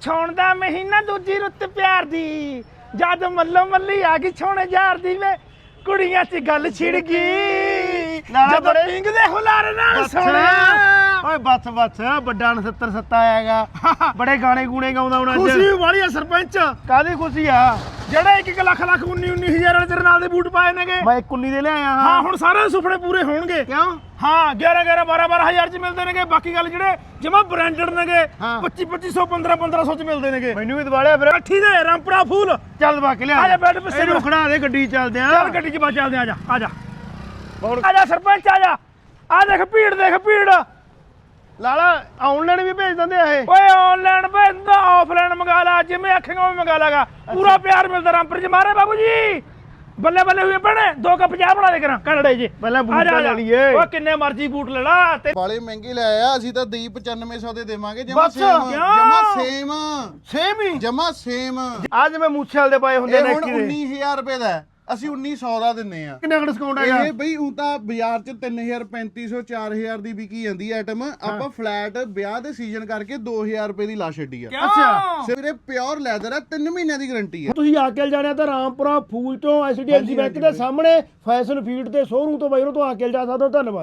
ਛਾਉਣ ਦਾ ਮਹੀਨਾ ਦੂਜੀ ਰੁੱਤ ਪਿਆਰ ਦੀ। ਜਦ ਮੱਲੋ ਮੱਲੀ ਆ ਗਈ ਛਾਉਣੇ ਯਾਰ ਦੀ ਵੇ। ਕੁੜੀਆਂ 'ਚ ਗੱਲ ਛਿੜ ਗਈ। ਨਾਲੇ ਬੜੇ- ਪਿੰਗ ਦੇ ਹੁਲਾਰ ਨਾਲ ਬੱਸ। ਸੋਹਣਿਆ ਓਏ ਬੱਸ ਬੱਸ। ਵੱਡਾ 69 ਸੱਤਾ ਆਏਗਾ ਬੜੇ ਗਾਣੇ ਗੂਣੇ ਗਾਉਂਦਾ ਹੁਣ ਖੁਸ਼ੀ ਅੱਜ। ਵਾਲੀ ਆ ਸਰਪੰਚ। ਕਾਦੀ ਖੁਸ਼ੀ ਆ? ਜਿਹੜੇ 1 ਲੱਖ ਲੱਖ 19 19 ਹਜ਼ਾਰ ਵਾਲੇ ਤੇਰੇ ਨਾਲ ਦੇ ਬੂਟ ਪਾਏ ਨੇਗੇ। ਮੈਂ 19 ਦੇ ਲਿਆਇਆ ਹਾਂ। ਹਾਂ ਹੁਣ ਸਾਰੇ ਸੁਪਨੇ ਪੂਰੇ ਹੋਣਗੇ। ਕਿਉਂ? ਹਾਂ 11 11 12 12 ਹਜ਼ਾਰ ਚ ਮਿਲਦੇ ਨੇਗੇ। ਬਾਕੀ ਗੱਲ ਜਿਹੜੇ ਜਮਾ ਬ੍ਰਾਂਡਡ ਨੇਗੇ ਹਾਂ। 25 2500 15 1500 ਚ ਮਿਲਦੇ ਨੇਗੇ। ਮੈਨੂੰ ਵੀ ਦਿਵਾਲਿਆ ਫਿਰ। ਇਕੱਠੀ ਦੇ ਰਾਮਪੁਰਾ ਫੂਲ। ਚੱਲ ਦਵਾ ਕੇ ਲਿਆ। ਆ ਜਾ ਬੈਠ ਪਿੱਛੇ ਨੂੰ। ਖੜਾ ਦੇ ਗੱਡੀ ਚੱਲਦੇ ਆ ਚੱਲ ਗੱਡੀ 'ਚ ਬਾ ਚੱਲਦੇ ਆ ਜਾ ਆ ਜਾ। ਆ ਜਾ ਸਰਪੰਚ ਆ ਜਾ। ਆ ਦੇਖ ਭੀੜ ਦੇਖ ਭੀੜ। ਲਾਲਾ ਆਨਲਾਈਨ ਵੀ ਭੇਜ ਦਿੰਦੇ ਆ ਇਹ? ਓਏ ਆਨਲਾਈਨ ਭੇਜਦਾ ਆਫਲਾਈਨ ਮੰਗਾ ਲਾ ਜਿਵੇਂ ਆਖੇਗਾ ਉਵੇਂ ਮੰਗਾ ਲਾਗਾ। ਪੂਰਾ ਪਿਆਰ ਮਿਲਦਾ ਰਾਮਪੁਰ ਚ। ਮਾਰੇ ਬਾਬੂ ਜੀ। ਬੱਲੇ ਬੱਲੇ ਹੋਏ ਬਣੇ ਦੋ ਕੱਪ ਚਾਹ ਬਣਾ ਦੇ ਕਰਾਂ ਕਨੜੇ ਜੀ ਪਹਿਲਾਂ ਬੂਟ ਆ ਆ। ਲੈ ਲਈਏ। ਓਏ ਕਿੰਨੇ ਮਰਜ਼ੀ ਬੂਟ ਲੈ ਲਾ ਤੇ ਵਾਲੇ ਮਹਿੰਗੇ ਲੈ ਆਇਆ ਅਸੀਂ ਤਾਂ ਦੀ 9500 ਦੇ ਦੇਵਾਂਗੇ ਜਮਾ ਸੇਮ? ਜਮਾ ਸੇਮ ਸੇਮ ਹੀ? ਜਮਾ ਸੇਮ ਅੱਜ ਮੈਂ ਮੂਛੇ ਵਾਲੇ ਦੇ ਪਾਏ ਹੁੰਦੇ ਇਹ ਨੇ ਹੁਣ ਦੇ। 19000 ਰੁਪਏ ਦਾ ਹੈ। ਅਸੀਂ 1900 ਦਾ ਦਿੰਨੇ ਆ। ਕਿੰਨਾ ਕੁ ਡਿਸਕਾਊਂਟ ਹੈਗਾ? ਇਹ ਬਈ ਉਹ ਤਾਂ ਬਾਜ਼ਾਰ 'ਚ 3000 3500 4000 ਦੀ ਵਿਕੀ ਜਾਂਦੀ ਆਈਟਮ ਆਪਾਂ ਫਲੈਟ ਵਿਆਹ ਦੇ ਸੀਜ਼ਨ ਕਰਕੇ 2000 ਰੁਪਏ ਦੀ ਲਾ ਛੱਡੀ ਆ। ਅੱਛਾ। ਸਿਰੇ ਪਿਓਰ ਲੈਦਰ ਆ 3 ਮਹੀਨਿਆਂ ਦੀ ਗਾਰੰਟੀ ਆ। ਤੁਸੀਂ ਆਕਲ ਜਾਣਿਆ ਤਾਂ ਰਾਮਪੁਰਾ ਫੂਲ ਤੋਂ ਐਸਡੀਐਫਸੀ ਬੈਂਕ ਦੇ ਸਾਹਮਣੇ ਫੈਸ਼ਨ ਫੀਡ ਤੇ ਸ਼ੋਰੂਮ ਤੋਂ ਬਾਈ ਉਹ ਤੋਂ ਆਕਲ ਜਾ ਸਕਦੇ ਹੋ ਧੰਨਵਾਦ।